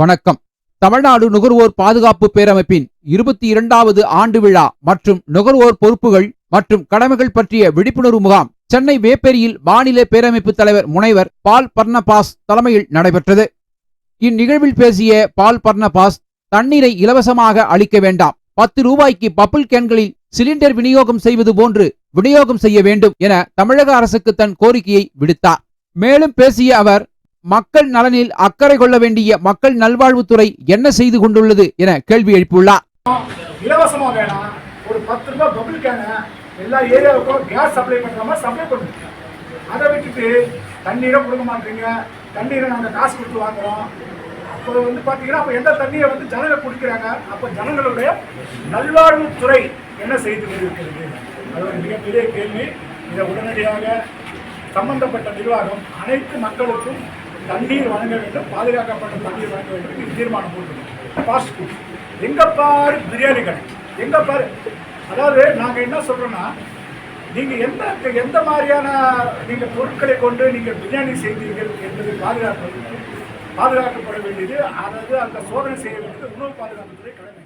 வணக்கம். தமிழ்நாடு நுகர்வோர் பாதுகாப்பு பேரமைப்பின் இருபத்தி இரண்டாவது ஆண்டு விழா மற்றும் நுகர்வோர் பொறுப்புகள் மற்றும் கடமைகள் பற்றிய விழிப்புணர்வு முகாம் சென்னை வேப்பேரியில் மாநில பேரமைப்பு தலைவர் முனைவர் பால் பர்ணபாஸ் தலைமையில் நடைபெற்றது. இந்நிகழ்வில் பேசிய பால் பர்ணபாஸ் தண்ணீரை இலவசமாக அளிக்க வேண்டாம். பத்து ரூபாய்க்கு பப்புள் கேன்களில் சிலிண்டர் விநியோகம் செய்வது போன்று விநியோகம் செய்ய வேண்டும் என தமிழக அரசுக்கு தன் கோரிக்கையை விடுத்தார். மேலும் பேசிய அவர் மக்கள் நலனில் அக்கறை கொள்ள வேண்டிய மக்கள் நல்வாழ்வுத்துறை என்ன செய்து கொண்டுள்ளது என கேள்வி எழுப்பியுள்ளார். இலவசமா வேணாம் ஒரு பத்து ரூபாய் பபிள் எல்லா ஏரியாவுக்கும் கேஸ் சப்ளை பண்ற மாதிரி சப்ளை பண்ணுங்க. அதை விட்டுட்டு தண்ணீரை கொடுக்க மாட்டீங்க. தண்ணீரை நாங்கள் காசு கொடுத்து வாங்குறோம். அப்போ வந்து பார்த்தீங்கன்னா அப்போ எந்த தண்ணியை வந்து ஜனங்கள் குடிக்கிறாங்க? அப்போ ஜனங்களுடைய நல்வாழ்வுத்துறை என்ன செய்து கொண்டிருக்கிறது? அது ஒரு மிகப்பெரிய கேள்வி. இதை உடனடியாக சம்பந்தப்பட்ட நிர்வாகம் அனைத்து மக்களுக்கும் தண்ணீர் வழங்க வேண்டும் பாதுகாக்கப்பட்ட தண்ணீர் வழங்க வேண்டும் என்று தீர்மானம் போட்டுருக்கோம் ஃபாஸ்ட் ஃபுட் எங்கே பாரு பிரியாணி கடை. எங்கே பாரு. அதாவது நாங்கள் என்ன சொல்கிறோன்னா நீங்கள் எந்த எந்த மாதிரியான நீங்கள் பொருட்களை கொண்டு நீங்கள் பிரியாணி செய்தீர்கள் என்பதை பாதுகாப்பு பாதுகாக்கப்பட வேண்டியது அதாவது அந்த சோதனை செய்ய வேண்டியது உணவு பாதுகாப்புத்துறை கடமை.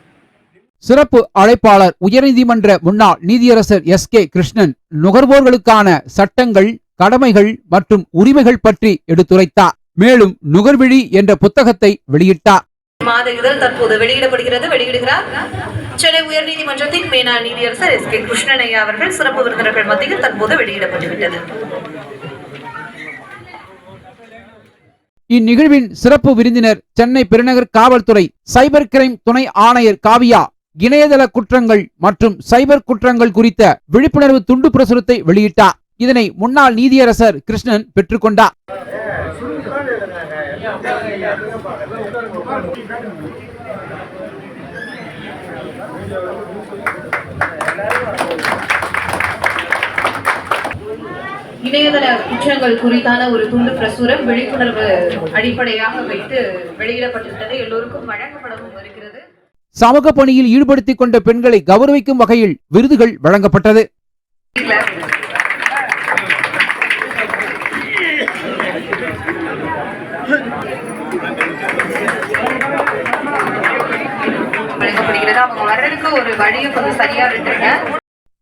சிறப்பு அழைப்பாளர் உயர்நீதிமன்ற முன்னாள் நீதியரசர் எஸ் கே கிருஷ்ணன் நுகர்வோர்களுக்கான சட்டங்கள் கடமைகள் மற்றும் உரிமைகள் பற்றி எடுத்துரைத்தார். மேலும் நுகர்விழி என்ற புத்தகத்தை வெளியிட்டார் மாத இதழ் தற்போது வெளியிடப்படுகிறது. வெளியிடுகிறார் சென்னை உயர்நீதிமன்றத்தின் மேனாள் நீதியரசர் எஸ் கே கிருஷ்ணனையா அவர்கள். சிறப்பு விருந்தினர்கள் மத்தியில் தற்போது வெளியிடப்பட்டுவிட்டது. இந்நிகழ்வின் சிறப்பு விருந்தினர் சென்னை பெருநகர் காவல்துறை சைபர் கிரைம் துணை ஆணையர் காவியா. இணையதள குற்றங்கள் மற்றும் சைபர் குற்றங்கள் குறித்த விழிப்புணர்வு துண்டு பிரசுரத்தை வெளியிட்டார் இதனை முன்னாள் நீதியரசர் கிருஷ்ணன் பெற்றுக்கொண்டார் இணையதள குற்றங்கள் குறித்தான ஒரு துண்டு பிரசுரம் விழிப்புணர்வு அடிப்படையாக வைத்து வெளியிடப்பட்டுவிட்டது எல்லோருக்கும் வழங்கப்படவும் இருக்கிறது. சமூக பணியில் ஈடுபடுத்திக் கொண்ட பெண்களை கௌரவிக்கும் வகையில் விருதுகள் வழங்கப்பட்டது. வழங்கப்படுகிறது அவங்க வர்றதுக்கு ஒரு வழியை கொஞ்சம் சரியா விட்டுருங்க.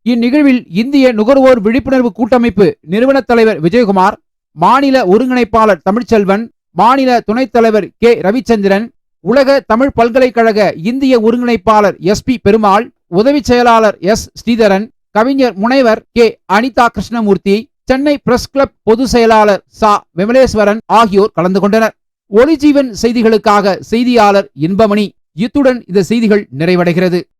இந்நிகழ்வில் இந்திய நுகர்வோர் விழிப்புணர்வு கூட்டமைப்பு நிறுவன தலைவர் விஜயகுமார் மாநில ஒருங்கிணைப்பாளர் தமிழ்ச்செல்வன் மாநில துணைத் தலைவர் கே. ரவிச்சந்திரன் உலக தமிழ் பல்கலைக்கழக இந்திய ஒருங்கிணைப்பாளர் எஸ். பி. பெருமாள் உதவி செயலாளர் எஸ். ஸ்ரீதரன் கவிஞர் முனைவர் K. Anitha Krishnamurthy Chennai press club பொதுச் செயலாளர் சா. விமலேஸ்வரன் ஆகியோர் கலந்து கொண்டனர். ஒளிஜீவன் செய்திகளுக்காக செய்தியாளர் இன்பமணி. இத்துடன் இந்த செய்திகள் நிறைவடைகிறது.